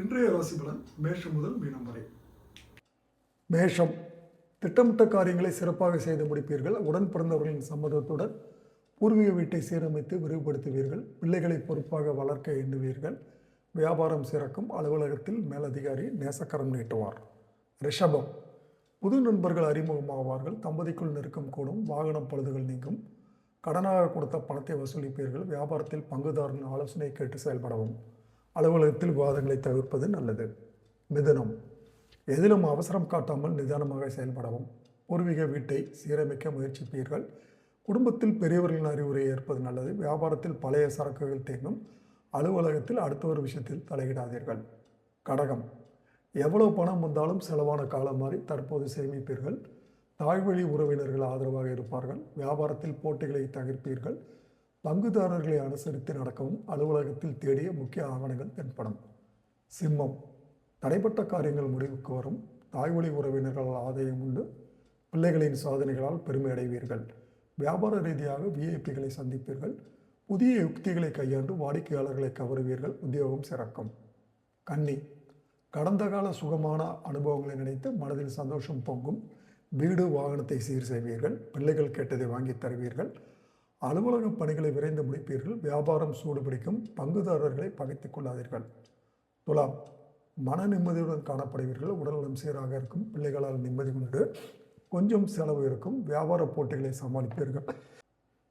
இன்றைய ராசி பலன் மேஷம் முதல் மீனம் வரை. மேஷம். திட்டமிட்ட காரியங்களை சிறப்பாக செய்து முடிப்பீர்கள். உடன் பிறந்தவர்களின் சம்மதத்துடன் பூர்வீக வீட்டை சீரமைத்து விரிவுபடுத்துவீர்கள். பிள்ளைகளை பொறுப்பாக வளர்க்க எண்ணுவீர்கள். வியாபாரம் சிறக்கும். அலுவலகத்தில் மேலதிகாரி நேசக்கரம் நீட்டுவார். ரிஷபம். புது நண்பர்கள் அறிமுகமாவார்கள். தம்பதிக்குள் நெருக்கம் கூடும். வாகனம் பழுதுகள் நீங்கும். கடனாக கொடுத்த பணத்தை வசூலிப்பீர்கள். வியாபாரத்தில் பங்குதாரரின் ஆலோசனை கேட்டு செயல்படவும். அலுவலகத்தில் விவாதங்களை தவிர்ப்பது நல்லது. மிதனம். எதிலும் அவசரம் காட்டாமல் நிதானமாக செயல்படவும். பூர்வீக வீட்டை சீரமைக்க முயற்சிப்பீர்கள். குடும்பத்தில் பெரியவர்களின் அறிவுரையை ஏற்பது நல்லது. வியாபாரத்தில் பழைய சரக்குகள் தேங்கும். அலுவலகத்தில் அடுத்த ஒரு விஷயத்தில் தலையிடாதீர்கள். கடகம். எவ்வளவு பணம் வந்தாலும் செலவான காலம் மாறி தற்போது சேமிப்பீர்கள். தாய்வழி உறவினர்கள் ஆதரவாக இருப்பார்கள். வியாபாரத்தில் போட்டிகளை தவிர்ப்பீர்கள். பங்குதாரர்களை அனுசரித்து நடக்கவும் அலுவலகத்தில் தேடிய முக்கிய ஆவணங்கள் தென்படும். சிம்மம் தடைப்பட்ட காரியங்கள் முடிவுக்கு வரும். தாய்வழி உறவினர்களால் ஆதாயம் உண்டு. பிள்ளைகளின் சாதனைகளால் பெருமை அடைவீர்கள். வியாபார ரீதியாக விஐபிகளை சந்திப்பீர்கள். புதிய யுக்திகளை கையாண்டு வாடிக்கையாளர்களை கவருவீர்கள். உத்தியோகம் சிறக்கும். கன்னி கடந்த கால சுகமான அனுபவங்களை நினைத்து மனதில் சந்தோஷம் பொங்கும். வீடு வாகனத்தை சீர் செய்வீர்கள். பிள்ளைகள் கேட்டதை வாங்கி தருவீர்கள். அலுவலக பணிகளை விரைந்து முடிப்பீர்கள். வியாபாரம் சூடுபிடிக்கும். பங்குதாரர்களை பகைத்துக் கொள்ளாதீர்கள். துலாம் மன நிம்மதியுடன் காணப்படுவீர்கள். உடல்நலம் சீராக இருக்கும். பிள்ளைகளால் நிம்மதி உண்டு கொஞ்சம் செலவு இருக்கும். வியாபார போட்டிகளை சமாளிப்பீர்கள்.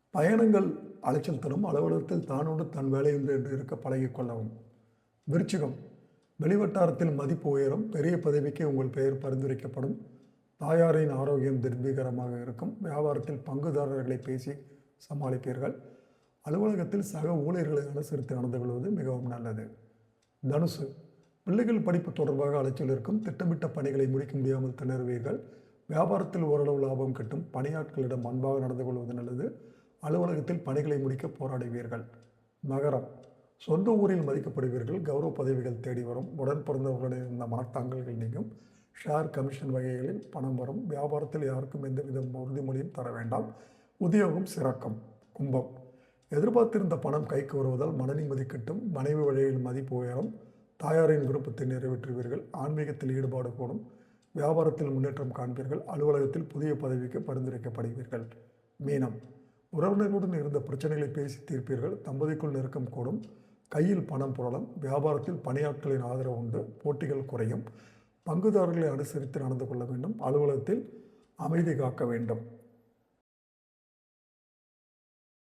பயணங்கள் அலைச்சல் தரும். அலுவலகத்தில் தானோடு தன் வேலையுண்டு என்று இருக்க பழகி கொள்ளவும். விருச்சிகம் வெளிவட்டாரத்தில் மதிப்பு உயரும். பெரிய பதவிக்கு உங்கள் பெயர் பரிந்துரைக்கப்படும். தாயாரின் ஆரோக்கியம் திருப்திகரமாக இருக்கும். வியாபாரத்தில் பங்குதாரர்களை பேசி சமாளிப்பீர்கள். அலுவலகத்தில் சக ஊழியர்களை அனுசரித்து நடந்து கொள்வது மிகவும் நல்லது. தனுசு பிள்ளைகள் படிப்பு தொடர்பாக அலைச்சல் இருக்கும் திட்டமிட்ட பணிகளை முடிக்க முடியாமல் திணறுவீர்கள். வியாபாரத்தில் ஓரளவு லாபம் கிட்டும் பணியாட்களிடம் அன்பாக நடந்து கொள்வது நல்லது. அலுவலகத்தில் பணிகளை முடிக்க போராடுவீர்கள். நகரம் சொந்த ஊரில் மதிக்கப்படுவீர்கள். கௌரவ பதவிகள் தேடி வரும். உடன் பிறந்தவர்களுடன் இருந்த மனத்தாங்கல்கள் நீங்கும். ஷேர் கமிஷன் வகைகளில் பணம் வரும். வியாபாரத்தில் யாருக்கும் எந்தவித உறுதிமொழியும் தர வேண்டாம். உத்தியோகம் சிறக்கும் கும்பம். எதிர்பார்த்திருந்த பணம் கைக்கு வருவதால் மன நிம்மதி கிட்டும் மனைவி வழியில் மதிப்பு உயரும் தாயாரின் விருப்பத்தை நிறைவேற்றுவீர்கள் ஆன்மீகத்தில் ஈடுபாடு கூடும் வியாபாரத்தில் முன்னேற்றம் காண்பீர்கள் அலுவலகத்தில் புதிய பதவிக்கு பரிந்துரைக்கப்படுவீர்கள். மீனம். உறவினர்களுடன் இருந்த பிரச்சனைகளை பேசி தீர்ப்பீர்கள் தம்பதிக்குள் நெருக்கம் கூடும் கையில் பணம் புரளும் வியாபாரத்தில் பணியாட்களின் ஆதரவு உண்டு போட்டிகள் குறையும் பங்குதாரர்களை அனுசரித்து நடந்து கொள்ள வேண்டும் அலுவலகத்தில் அமைதி காக்க வேண்டும்.